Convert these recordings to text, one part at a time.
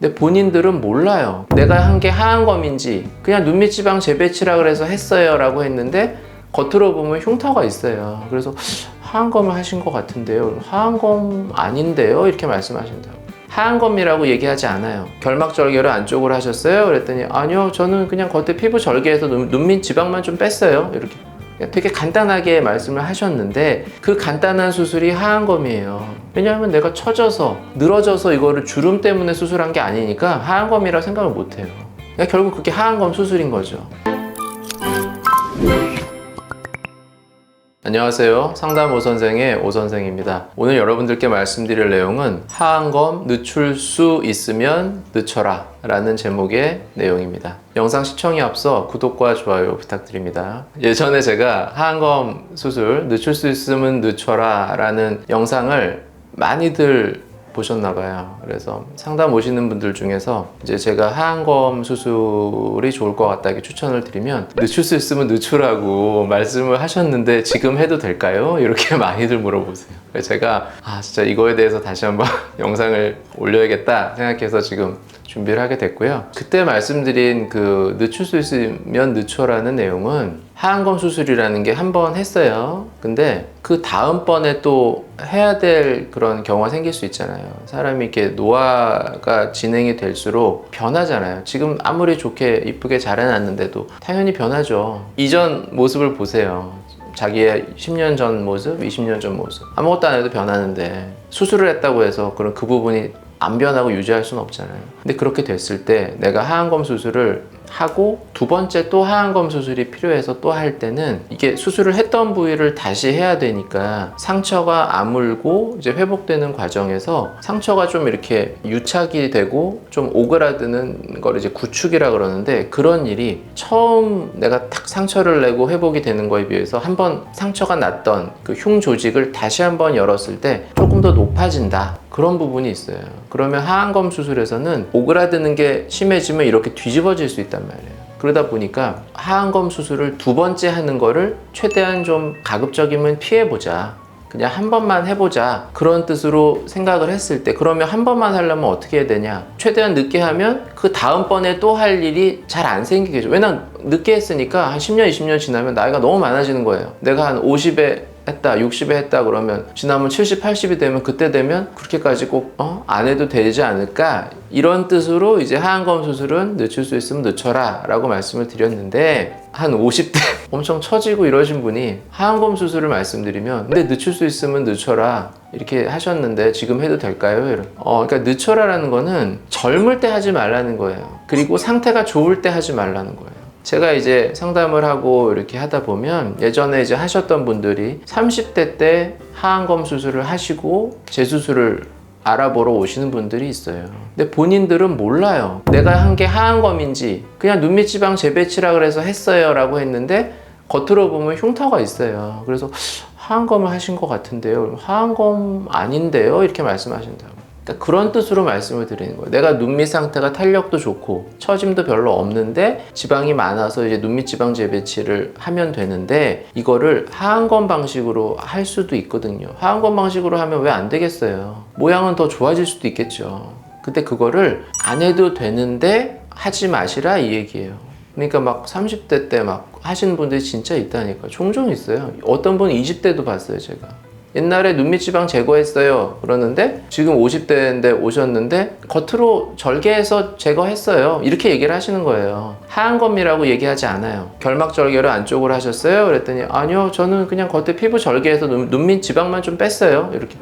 근데 본인들은 몰라요. 내가 한 게 하한 검인지 그냥 눈밑 지방 재배치라 그래서 했어요 라고 했는데 겉으로 보면 흉터가 있어요. 그래서 하한검을 하신 것 같은데요. 하한검 아닌데요? 이렇게 말씀하신다고. 하한검이라고 얘기하지 않아요. 결막 절개를 안쪽으로 하셨어요? 그랬더니 아니요, 저는 그냥 겉에 피부 절개해서 눈, 눈밑 지방만 좀 뺐어요. 이렇게 되게 간단하게 말씀을 하셨는데 그 간단한 수술이 하한검이에요. 왜냐하면 내가 처져서 늘어져서 이거를 주름 때문에 수술한 게 아니니까 하한검이라고 생각을 못 해요. 그러니까 결국 그게 하한검 수술인 거죠. 안녕하세요. 상담 오 선생의 오 선생입니다. 오늘 여러분들께 말씀드릴 내용은 하한검 늦출 수 있으면 늦춰라 라는 제목의 내용입니다. 영상 시청에 앞서 구독과 좋아요 부탁드립니다. 예전에 제가 하한검 수술 늦출 수 있으면 늦춰라 라는 영상을 많이들 보셨나 봐요. 그래서 상담 오시는 분들 중에서 이제 제가 하한검 수술이 좋을 것 같다 이렇게 추천을 드리면 늦출 수 있으면 늦추라고 말씀을 하셨는데 지금 해도 될까요? 이렇게 많이들 물어보세요. 제가 아 진짜 이거에 대해서 다시 한번 영상을 올려야겠다 생각해서 지금 준비를 하게 됐고요. 그때 말씀드린 그 늦출 수 있으면 늦춰라는 내용은 하한검 수술이라는 게 한 번 했어요. 근데 그 다음번에 또 해야 될 그런 경우가 생길 수 있잖아요. 사람이 이렇게 노화가 진행이 될수록 변하잖아요. 지금 아무리 좋게 이쁘게 잘 해놨는데도 당연히 변하죠. 이전 모습을 보세요. 자기의 10년 전 모습, 20년 전 모습. 아무것도 안 해도 변하는데 수술을 했다고 해서 그런 그 부분이 안 변하고 유지할 수는 없잖아요. 근데 그렇게 됐을 때 내가 하한검 수술을 하고 두 번째 또 하한검 수술이 필요해서 또 할 때는 이게 수술을 했던 부위를 다시 해야 되니까 상처가 아물고 이제 회복되는 과정에서 상처가 좀 이렇게 유착이 되고 좀 오그라드는 걸 이제 구축이라 그러는데 그런 일이 처음 내가 탁 상처를 내고 회복이 되는 거에 비해서 한번 상처가 났던 그 흉 조직을 다시 한번 열었을 때 조금 더 높아진다. 그런 부분이 있어요. 그러면 하한검 수술에서는 오그라드는 게 심해지면 이렇게 뒤집어질 수 있단 말이에요. 그러다 보니까 하한검 수술을 두 번째 하는 거를 최대한 좀 가급적이면 피해보자. 그냥 한 번만 해보자. 그런 뜻으로 생각을 했을 때, 그러면 한 번만 하려면 어떻게 해야 되냐? 최대한 늦게 하면 그 다음번에 또 할 일이 잘 안 생기겠죠. 왜냐면 늦게 했으니까 한 10년, 20년 지나면 나이가 너무 많아지는 거예요. 내가 한 50에 했다, 60에 했다 그러면 지나면 70, 80이 되면 그때 되면 그렇게까지 꼭 어? 안 해도 되지 않을까 이런 뜻으로 이제 하한검 수술은 늦출 수 있으면 늦춰라 라고 말씀을 드렸는데 한 50대 엄청 처지고 이러신 분이 하한검 수술을 말씀드리면 근데 늦출 수 있으면 늦춰라 이렇게 하셨는데 지금 해도 될까요? 이런. 어, 그러니까 늦춰라라는 거는 젊을 때 하지 말라는 거예요. 그리고 상태가 좋을 때 하지 말라는 거예요. 제가 이제 상담을 하고 이렇게 하다 보면 예전에 이제 하셨던 분들이 30대 때 하한검 수술을 하시고 재수술을 알아보러 오시는 분들이 있어요. 근데 본인들은 몰라요. 내가 한 게 하한검인지 그냥 눈밑 지방 재배치라 그래서 했어요 라고 했는데 겉으로 보면 흉터가 있어요. 그래서 하한검을 하신 것 같은데요. 하한검 아닌데요? 이렇게 말씀하신다고. 그러니까 그런 뜻으로 말씀을 드리는 거예요. 내가 눈밑 상태가 탄력도 좋고 처짐도 별로 없는데 지방이 많아서 이제 눈밑 지방 재배치를 하면 되는데 이거를 하한검 방식으로 할 수도 있거든요. 하한검 방식으로 하면 왜 안 되겠어요? 모양은 더 좋아질 수도 있겠죠. 근데 그거를 안 해도 되는데 하지 마시라 이 얘기예요. 그러니까 막 30대 때 막 하시는 분들이 진짜 있다니까. 종종 있어요. 어떤 분은 20대도 봤어요, 제가. 옛날에 눈밑 지방 제거했어요. 그러는데 지금 50대인데 오셨는데 겉으로 절개해서 제거했어요. 이렇게 얘기를 하시는 거예요. 하한검이라고 얘기하지 않아요. 결막 절개를 안쪽으로 하셨어요. 그랬더니 아니요, 저는 그냥 겉에 피부 절개해서 눈, 눈밑 지방만 좀 뺐어요. 이렇게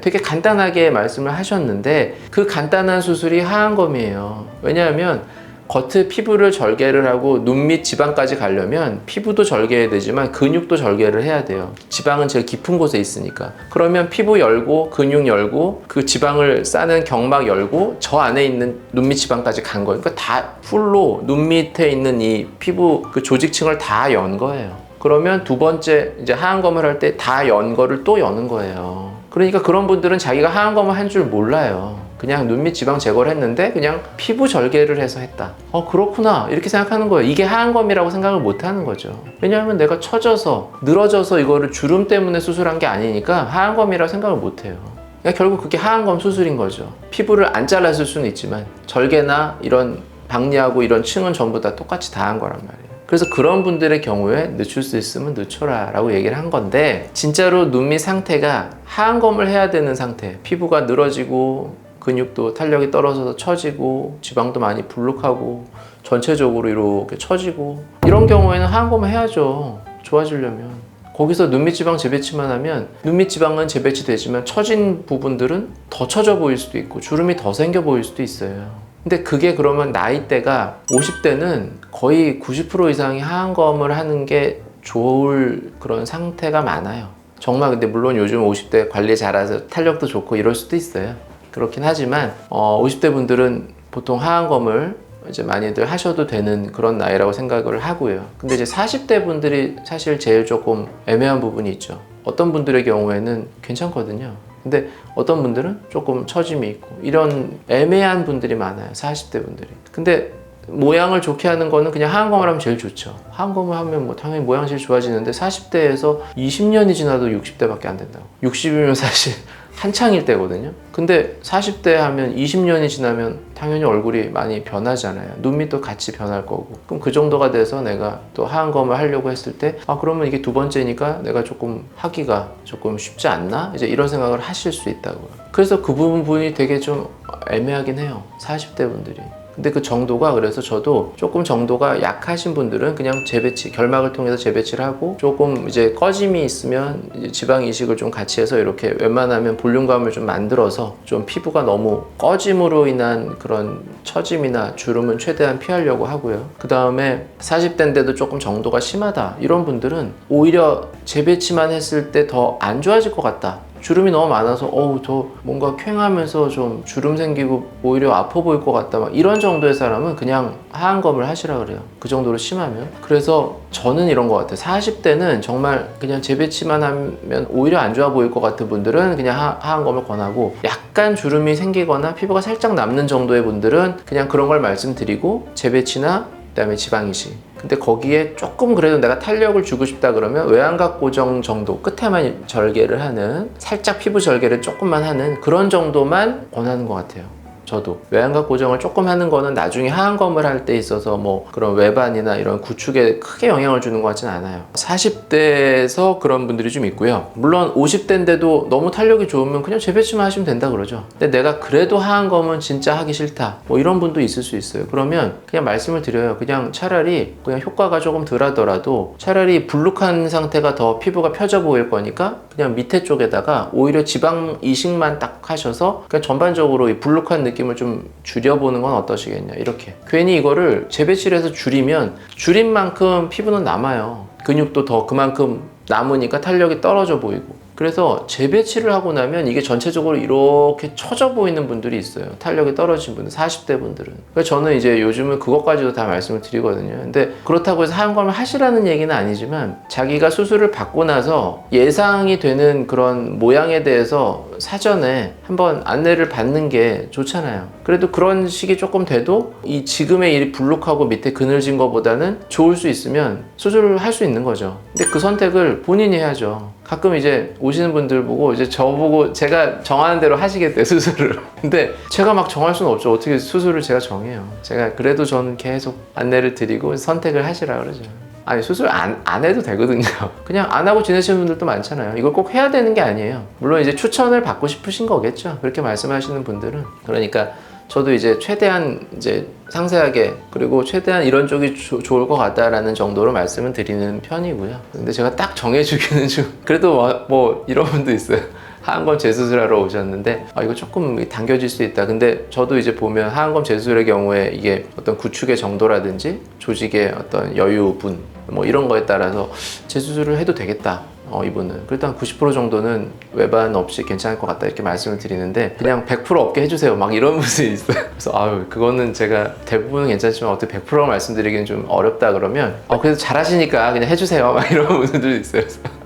되게 간단하게 말씀을 하셨는데 그 간단한 수술이 하한검이에요. 왜냐하면 겉에 피부를 절개를 하고 눈 밑 지방까지 가려면 피부도 절개해야 되지만 근육도 절개를 해야 돼요. 지방은 제일 깊은 곳에 있으니까. 그러면 피부 열고 근육 열고 그 지방을 싸는 경막 열고 저 안에 있는 눈 밑 지방까지 간 거예요. 그러니까 다 풀로 눈 밑에 있는 이 피부 그 조직층을 다 연 거예요. 그러면 두 번째 이제 하한검을 할 때 다 연 거를 또 여는 거예요. 그러니까 그런 분들은 자기가 하한검을 한 줄 몰라요. 그냥 눈밑 지방 제거를 했는데 그냥 피부 절개를 해서 했다. 어 그렇구나 이렇게 생각하는 거예요. 이게 하한검이라고 생각을 못 하는 거죠. 왜냐하면 내가 처져서 늘어져서 이거를 주름 때문에 수술한 게 아니니까 하한검이라고 생각을 못 해요. 그러니까 결국 그게 하안검 수술인 거죠. 피부를 안 잘랐을 수는 있지만 절개나 이런 박리하고 이런 층은 전부 다 똑같이 다 한 거란 말이에요. 그래서 그런 분들의 경우에 늦출 수 있으면 늦춰라 라고 얘기를 한 건데 진짜로 눈밑 상태가 하안검을 해야 되는 상태, 피부가 늘어지고 근육도 탄력이 떨어져서 처지고 지방도 많이 불룩하고 전체적으로 이렇게 처지고 이런 경우에는 하안검을 해야죠. 좋아지려면. 거기서 눈밑 지방 재배치만 하면 눈밑 지방은 재배치 되지만 처진 부분들은 더 처져 보일 수도 있고 주름이 더 생겨 보일 수도 있어요. 근데 그게 그러면 나이대가 50대는 거의 90% 이상이 하안검을 하는 게 좋을 그런 상태가 많아요. 정말 근데 물론 요즘 50대 관리 잘해서 탄력도 좋고 이럴 수도 있어요. 그렇긴 하지만 어, 50대 분들은 보통 하안검을 이제 많이들 하셔도 되는 그런 나이라고 생각을 하고요. 근데 이제 40대 분들이 사실 제일 조금 애매한 부분이 있죠. 어떤 분들의 경우에는 괜찮거든요. 근데 어떤 분들은 조금 처짐이 있고 이런 애매한 분들이 많아요. 40대 분들이. 근데 모양을 좋게 하는 거는 그냥 하안검을 하면 제일 좋죠. 하안검을 하면 뭐 당연히 모양실이 좋아지는데 40대에서 20년이 지나도 60대밖에 안 된다고. 60이면 사실 한창일 때거든요. 근데 40대 하면 20년이 지나면 당연히 얼굴이 많이 변하잖아요. 눈밑도 같이 변할 거고. 그럼 그 정도가 돼서 내가 또 하안검을 하려고 했을 때, 아, 그러면 이게 두 번째니까 내가 조금 하기가 조금 쉽지 않나? 이제 이런 생각을 하실 수 있다고요. 그래서 그 부분이 되게 좀 애매하긴 해요. 40대 분들이. 근데 그 정도가 그래서 저도 조금 정도가 약하신 분들은 그냥 재배치 결막을 통해서 재배치를 하고 조금 이제 꺼짐이 있으면 이제 지방 이식을 좀 같이 해서 이렇게 웬만하면 볼륨감을 좀 만들어서 좀 피부가 너무 꺼짐으로 인한 그런 처짐이나 주름은 최대한 피하려고 하고요. 그 다음에 40대인데도 조금 정도가 심하다 이런 분들은 오히려 재배치만 했을 때 더 안 좋아질 것 같다. 주름이 너무 많아서 어우 저 뭔가 쾌하면서 좀 주름 생기고 오히려 아파 보일 것 같다 막 이런 정도의 사람은 그냥 하안검을 하시라 그래요. 그 정도로 심하면. 그래서 저는 이런 것 같아요. 40대는 정말 그냥 재배치만 하면 오히려 안 좋아 보일 것 같은 분들은 그냥 하, 하안검을 권하고 약간 주름이 생기거나 피부가 살짝 남는 정도의 분들은 그냥 그런 걸 말씀드리고 재배치나 그다음에 지방 이식 근데 거기에 조금 그래도 내가 탄력을 주고 싶다 그러면 외양각 고정 정도 끝에만 절개를 하는 살짝 피부 절개를 조금만 하는 그런 정도만 권하는 것 같아요. 저도 외양각 고정을 조금 하는 거는 나중에 하안검을 할 때 있어서 뭐 그런 외반이나 이런 구축에 크게 영향을 주는 것 같진 않아요. 40대에서 그런 분들이 좀 있고요. 물론 50대인데도 너무 탄력이 좋으면 그냥 재배치만 하시면 된다 그러죠. 근데 내가 그래도 하안검은 진짜 하기 싫다. 뭐 이런 분도 있을 수 있어요. 그러면 그냥 말씀을 드려요. 그냥 차라리 그냥 효과가 조금 덜 하더라도 차라리 불룩한 상태가 더 피부가 펴져 보일 거니까 그냥 밑에 쪽에다가 오히려 지방 이식만 딱 하셔서 그냥 전반적으로 이 불룩한 느낌을 좀 줄여보는 건 어떠시겠냐 이렇게. 괜히 이거를 재배치를 해서 줄이면 줄인 만큼 피부는 남아요. 근육도 더 그만큼 남으니까 탄력이 떨어져 보이고 그래서 재배치를 하고 나면 이게 전체적으로 이렇게 처져 보이는 분들이 있어요. 탄력이 떨어진 분들, 40대 분들은. 그래서 저는 이제 요즘은 그것까지도 다 말씀을 드리거든요. 근데 그렇다고 해서 하얀 하시라는 얘기는 아니지만 자기가 수술을 받고 나서 예상이 되는 그런 모양에 대해서 사전에 한번 안내를 받는 게 좋잖아요. 그래도 그런 식이 조금 돼도 이 지금의 이 불룩하고 밑에 그늘진 것보다는 좋을 수 있으면 수술을 할 수 있는 거죠. 근데 그 선택을 본인이 해야죠. 가끔 이제 오시는 분들 보고 이제 저보고 제가 정하는 대로 하시겠대 수술을. 근데 제가 막 정할 수는 없죠. 어떻게 수술을 제가 정해요? 제가 그래도 저는 계속 안내를 드리고 선택을 하시라 그러죠. 아니 수술 안, 안 해도 되거든요. 그냥 안 하고 지내시는 분들도 많잖아요. 이걸 꼭 해야 되는 게 아니에요. 물론 이제 추천을 받고 싶으신 거겠죠. 그렇게 말씀하시는 분들은. 그러니까 저도 이제 최대한 이제 상세하게 그리고 최대한 이런 쪽이 조, 좋을 것 같다라는 정도로 말씀을 드리는 편이고요. 근데 제가 딱 정해주기는 좀 그래도 뭐, 뭐 이런 분도 있어요. 하안검 재수술하러 오셨는데 아, 이거 조금 당겨질 수 있다. 근데 저도 이제 보면 하안검 재수술의 경우에 이게 어떤 구축의 정도라든지 조직의 어떤 여유분 뭐 이런 거에 따라서 재수술을 해도 되겠다. 어, 이분은. 그래도 한 90% 정도는 외반 없이 괜찮을 것 같다 이렇게 말씀을 드리는데 그냥 100% 없게 해주세요. 막 이런 분이 있어요. 그래서 아유 그거는 제가 대부분은 괜찮지만 어떻게 100% 말씀드리기는 좀 어렵다 그러면 어 그래도 잘하시니까 그냥 해주세요. 막 이런 분들도 있어요.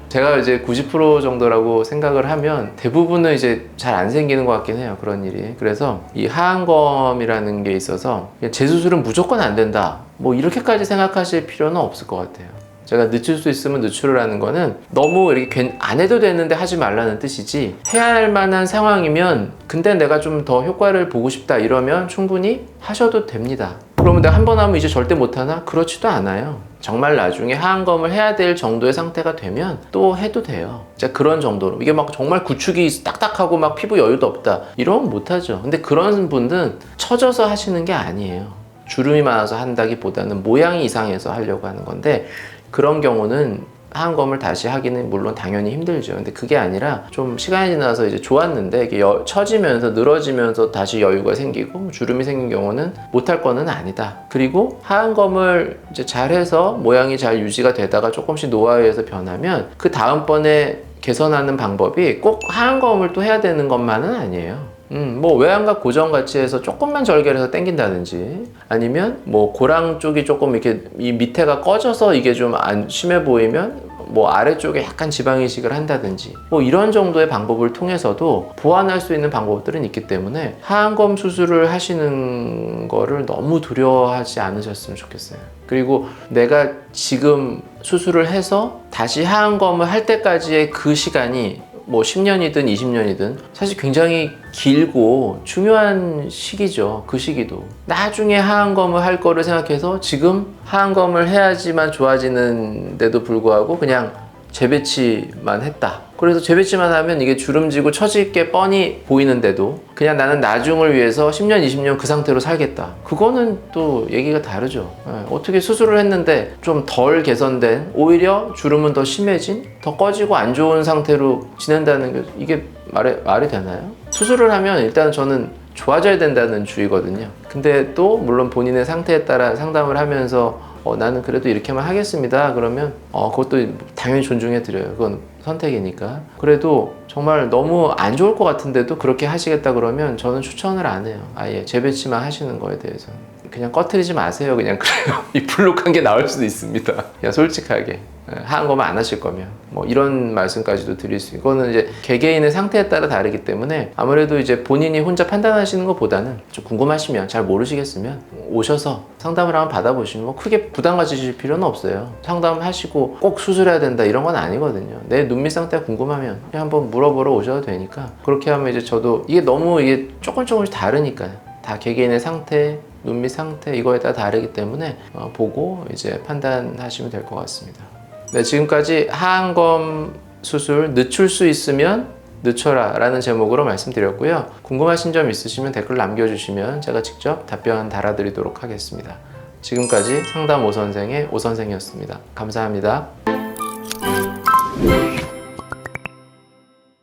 제가 이제 90% 정도라고 생각을 하면 대부분은 이제 잘 안 생기는 것 같긴 해요 그런 일이. 그래서 이 하안검이라는 게 있어서 재수술은 무조건 안 된다. 뭐 이렇게까지 생각하실 필요는 없을 것 같아요 제가 늦출 수 있으면 늦추를 하는 거는 너무 이렇게 괜- 안 해도 되는데 하지 말라는 뜻이지 해야 할 만한 상황이면 근데 내가 좀 더 효과를 보고 싶다 이러면 충분히 하셔도 됩니다. 그러면 내가 한 번 하면 이제 절대 못하나? 그렇지도 않아요. 정말 나중에 하안검을 해야 될 정도의 상태가 되면 또 해도 돼요. 진짜 그런 정도로. 이게 막 정말 구축이 딱딱하고 막 피부 여유도 없다. 이러면 못하죠. 근데 그런 분들은 처져서 하시는 게 아니에요. 주름이 많아서 한다기 보다는 모양이 이상해서 하려고 하는 건데 그런 경우는 하안검을 다시 하기는 물론 당연히 힘들죠. 근데 그게 아니라 좀 시간이 지나서 이제 좋았는데 이게 여- 처지면서 늘어지면서 다시 여유가 생기고 주름이 생긴 경우는 못할 거는 아니다. 그리고 하안검을 이제 잘해서 모양이 잘 유지가 되다가 조금씩 노화에서 변하면 그 다음번에 개선하는 방법이 꼭 하안검을 또 해야 되는 것만은 아니에요. 음, 뭐 외양각 고정 해서 조금만 절개를 해서 당긴다든지 아니면 뭐 고랑 쪽이 조금 이렇게 이 밑에가 꺼져서 이게 좀 안 심해 보이면 뭐 아래쪽에 약간 지방 이식을 한다든지 뭐 이런 정도의 방법을 통해서도 보완할 수 있는 방법들은 있기 때문에 하안검 수술을 하시는 거를 너무 두려워하지 않으셨으면 좋겠어요. 그리고 내가 지금 수술을 해서 다시 하안검을 할 때까지의 그 시간이 뭐 10년이든 20년이든 사실 굉장히 길고 중요한 시기죠. 그 시기도. 나중에 하안검을 할 거를 생각해서 지금 하안검을 해야지만 좋아지는데도 불구하고 그냥 재배치만 했다. 그래서 재배치만 하면 이게 주름지고 처질 게 뻔히 보이는데도 그냥 나는 나중을 위해서 10년, 20년 그 상태로 살겠다. 그거는 또 얘기가 다르죠. 예, 어떻게 수술을 했는데 좀 덜 개선된 오히려 주름은 더 심해진 더 꺼지고 안 좋은 상태로 지낸다는 게 이게 말이, 말이 되나요? 수술을 하면 일단 저는 좋아져야 된다는 주의거든요. 근데 또 물론 본인의 상태에 따라 상담을 하면서 어, 나는 그래도 이렇게만 하겠습니다. 그러면 어, 그것도 당연히 존중해 드려요. 그건 선택이니까. 그래도 정말 너무 안 좋을 것 같은데도 그렇게 하시겠다 그러면 저는 추천을 안 해요. 아예 재배치만 하시는 거에 대해서. 그냥 꺼트리지 마세요. 그냥 그래요. 이 블록한 게 나올 수도 있습니다. 그냥 솔직하게. 예, 하는 거만 안 하실 거면 뭐 이런 말씀까지도 드릴 수 있고 이거는 이제 개개인의 상태에 따라 다르기 때문에 아무래도 이제 본인이 혼자 판단하시는 것보다는 좀 궁금하시면 잘 모르시겠으면 오셔서 상담을 한번 받아보시면 뭐 크게 부담 가지실 필요는 없어요 상담하시고 꼭 수술해야 된다 이런 건 아니거든요 내 눈밑 상태가 궁금하면 한번 물어보러 오셔도 되니까 그렇게 하면 이제 저도 이게 너무 이게 조금 조금씩 다르니까요 다 개개인의 상태 눈밑 상태 이거에 따라 다르기 때문에 어, 보고 이제 판단하시면 될 것 같습니다. 네, 지금까지 하안검 수술 늦출 수 있으면 늦춰라 라는 제목으로 말씀드렸고요. 궁금하신 점 있으시면 댓글 남겨주시면 제가 직접 답변 달아드리도록 하겠습니다. 지금까지 상담 오선생의 오선생이었습니다. 감사합니다.